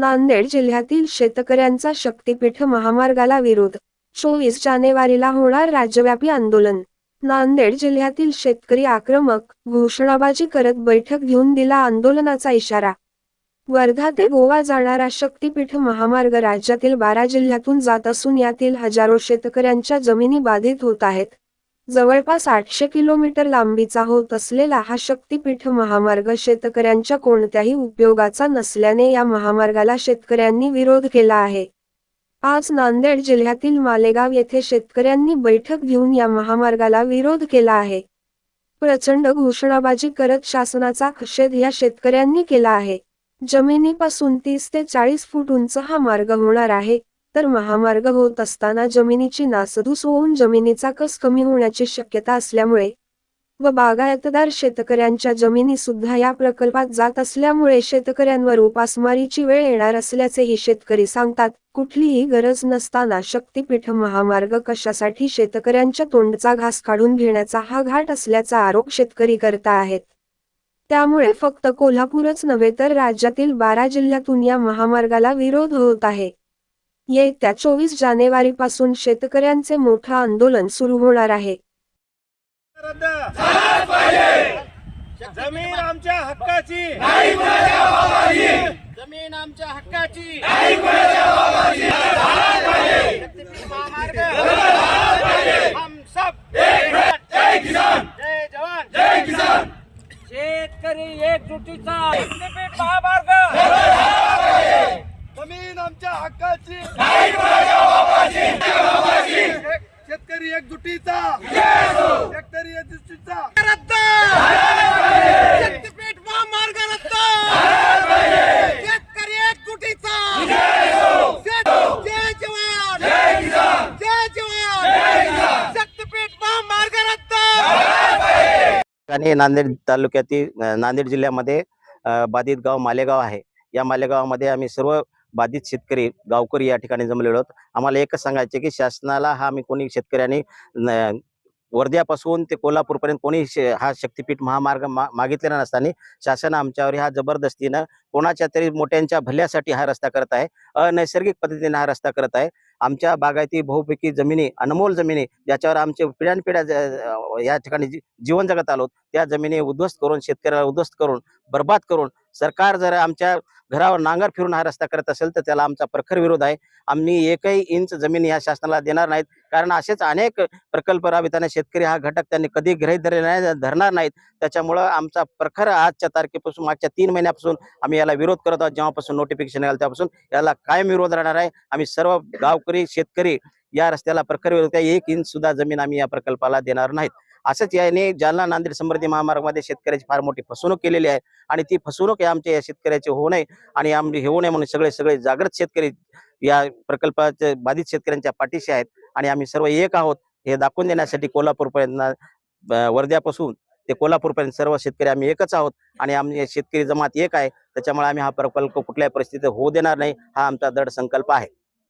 नांदेड जिल्ह्यातील शेतकऱ्यांचा शक्तीपीठ महामार्गाला विरोध. चोवीस जानेवारीला होणार राज्यव्यापी आंदोलन. नांदेड जिल्ह्यातील शेतकरी आक्रमक घोषणाबाजी करत बैठक घेऊन दिला आंदोलनाचा इशारा. वर्धा ते गोवा जाणारा शक्तीपीठ महामार्ग राज्यातील बारा जिल्ह्यातून जात असून यातील हजारो शेतकऱ्यांच्या जमिनी बाधित होत आहेत. जवळपास आठशे किलोमीटर लांबीचा होत असलेला हा शक्तीपीठ महामार्ग शेतकऱ्यांच्या कोणत्याही उपयोगाचा नसल्याने या महामार्गाला शेतकऱ्यांनी विरोध केला आहे. आज नांदेड जिल्ह्यातील मालेगाव येथे शेतकऱ्यांनी बैठक घेऊन या महामार्गाला विरोध केला आहे. प्रचंड घोषणाबाजी करत शासनाचा निषेध या शेतकऱ्यांनी केला आहे. जमिनीपासून तीस ते चाळीस फूट उंच हा मार्ग होणार आहे. तर महामार्ग होत असताना जमिनीची नासधूस होऊन जमिनीचा कस कमी होण्याची शक्यता असल्यामुळे व बागायतदार शेतकऱ्यांच्या जमिनी सुद्धा या प्रकल्पात जात असल्यामुळे शेतकऱ्यांवर उपासमारीची वेळ येणार असल्याचेही शेतकरी सांगतात. कुठलीही गरज नसताना शक्तीपीठ महामार्ग कशासाठी शेतकऱ्यांच्या तोंडचा घास काढून घेण्याचा हा घाट असल्याचा आरोप शेतकरी करता आहेत. त्यामुळे फक्त कोल्हापूरच नव्हे तर राज्यातील बारा जिल्ह्यातून या महामार्गाला विरोध होत आहे. येत्या चोवीस जानेवारीपासून शेतकऱ्यांचे मोठं आंदोलन सुरू होणार आहे. जमीन आमच्या हक्काची. जमीन आमच्या हक्काची. महामार्ग हम सब. जय किसान जय जवान जय किसान शेतकरी एकजुटीचा शक्तीपीठ महामार्ग जमीन आमच्या हक्काची. शेतकरी एकजुटीचा शेतकरी एकजुटीचा रद्द! शक्तीपीठ महामार्ग रद्द शेतकरी एकजुटीचा जय जवान! जय जवान! शक्तीपीठ महामार्ग रद्द ठिकाणी नांदेड तालुक्यातील नांदेड जिल्ह्यामध्ये बाधित गाव मालेगाव आहे. या मालेगावामध्ये आम्ही सर्व बाधित शेतकरी गावकरी या ठिकाणी जमलेलो आहोत आम्हाला एकच सांगायचे की शासनाला हा आम्ही कोणी शेतकऱ्यांनी वर्ध्यापासून ते कोल्हापूरपर्यंत कोणी हा शक्तीपीठ महामार्ग मा मागितलेला नसताना शासन आमच्यावर हा जबरदस्तीनं कोणाच्या तरी मोठ्यांच्या भल्यासाठी हा रस्ता करत आहे. अनैसर्गिक पद्धतीने हा रस्ता करत आहे. आमच्या बागायती बहुपैकी जमिनी अनमोल जमिनी ज्याच्यावर आमचे पिढ्यानपिढ्या ज- या ठिकाणी जी- जीवन जगत आलो त्या जमिनी उद्ध्वस्त करून शेतकऱ्याला उद्ध्वस्त करून बर्बाद करून सरकार जर आमच्या घरावर नांगर फिरून हा रस्ता करत असेल तर त्याला आमचा प्रखर विरोध आहे. आम्ही एकही इंच जमीन या शासनाला देणार नाहीत. कारण असेच अनेक प्रकल्प राबविताना शेतकरी हा घटक त्यांनी कधी गृहीत धरले नाही धरणार नाहीत. त्याच्यामुळं आमचा प्रखर आजच्या तारखेपासून मागच्या तीन महिन्यापासून आम्ही याला विरोध करत आहोत. जेव्हापासून नोटिफिकेशन आलं त्यापासून याला कायम विरोध राहणार आहे. आम्ही सर्व गावकरी शेतकरी या रस्त्याला प्रखर विरोध आहे. एक इंच सुद्धा जमीन आम्ही या प्रकल्पाला देणार नाहीत. असंच याने जालना नांदेड समृद्धी महामार्गामध्ये शेतकऱ्याची फार मोठी फसवणूक केलेली आहे. आणि ती फसवणूक आमच्या या शेतकऱ्याची होऊ नये आणि आम्ही होऊ नये म्हणून सगळे सगळे जागृत शेतकरी या प्रकल्पाचे बाधित शेतकऱ्यांच्या पाठीशी आहेत. आणि आम्ही सर्व एक आहोत. हे दाखवून देण्यासाठी कोल्हापूरपर्यंत वर्ध्यापासून ते कोल्हापूरपर्यंत सर्व शेतकरी आम्ही एकच आहोत. आणि आम्ही शेतकरी जमात एक आहे. त्याच्यामुळे आम्ही हा प्रकल्प कुठल्याही परिस्थितीत होऊ देणार नाही. हा आमचा दृढ संकल्प आहे.